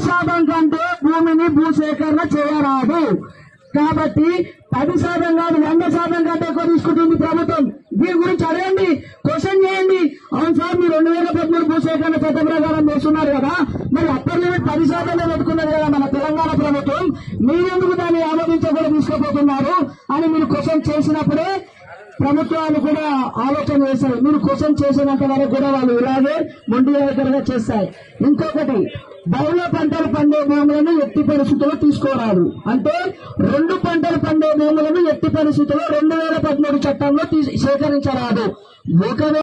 శాతం కంటే భూమిని భూసేకరణ చేయరాదు. కాబట్టి పది శాతం కాదు వంద శాతం కంటే ఎక్కువ తీసుకుంటుంది ప్రభుత్వం. దీని గురించి అడగండి క్వశ్చన్ చేయండి. అవును సార్ మీరు రెండు వేల పదమూడు భూసేకరణ చట్ట ప్రకారం చేస్తున్నారు కదా. మరి అప్పర్ లిమిట్ పది శాతమే పెట్టుకున్నారు కదా మన తెలంగాణ ప్రభుత్వం. మీరెందుకు దాన్ని ఆమోదించకుండా తీసుకుపోతున్నారు అని మీరు క్వశ్చన్ చేసినప్పుడే ప్రభుత్వాలు కూడా ఆలోచన చేశాయి. మీరు కోసం చేసినంత వరకు కూడా వాళ్ళు ఇలాగే మొండి వైఖరిగా చేస్తాయి ఇంకొకటి బహుళ పంటలు పండే భూములను ఎట్టి పరిస్థితుల్లో తీసుకోరాదు. అంటే రెండు పంటలు పండే భూములను ఎట్టి పరిస్థితుల్లో రెండు వేల పదమూడు చట్టంలో తీ- సేకరించరాదు. ఒకవేళ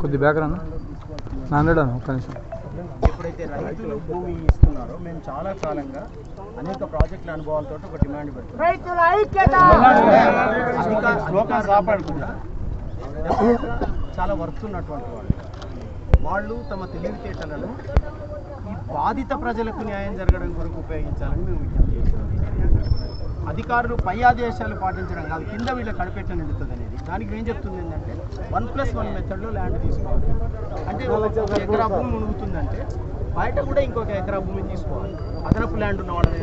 కొద్ది బ్యాక్ రాను నాన్నడు ఒక్క నిమిషం. ఎప్పుడైతే రైతులు భూమి ఇస్తున్నారో మేము చాలా కాలంగా అనేక ప్రాజెక్టుల అనుభవాలతో ఒక డిమాండ్ పెడుతున్నాం. అధిక- అధికారులు కాపాడకుండా చాలా వర్క్ ఉన్నటువంటి వాళ్ళు. వాళ్ళు తమ తెలివితేటలను ఈ బాధిత ప్రజలకు న్యాయం జరగడం కొరకు ఉపయోగించాలని మేము విజ్ఞప్తి చేస్తున్నాం. అధికారులు పై ఆదేశాలు పాటించడం కాదు కింద వీళ్ళ కడిపెట్ట నిండుతుంది అనేది. దానికి ఏం చెప్తుంది ఏంటంటే వన్ ప్లస్ వన్ మెథడ్లో ల్యాండ్ తీసుకోవాలి. అంటే ఒక ఎకరా భూమి మునుగుతుందంటే బయట కూడా ఇంకొక ఎకరా భూమి తీసుకోవాలి. అదనపు ల్యాండ్ ఉన్నవాళ్ళని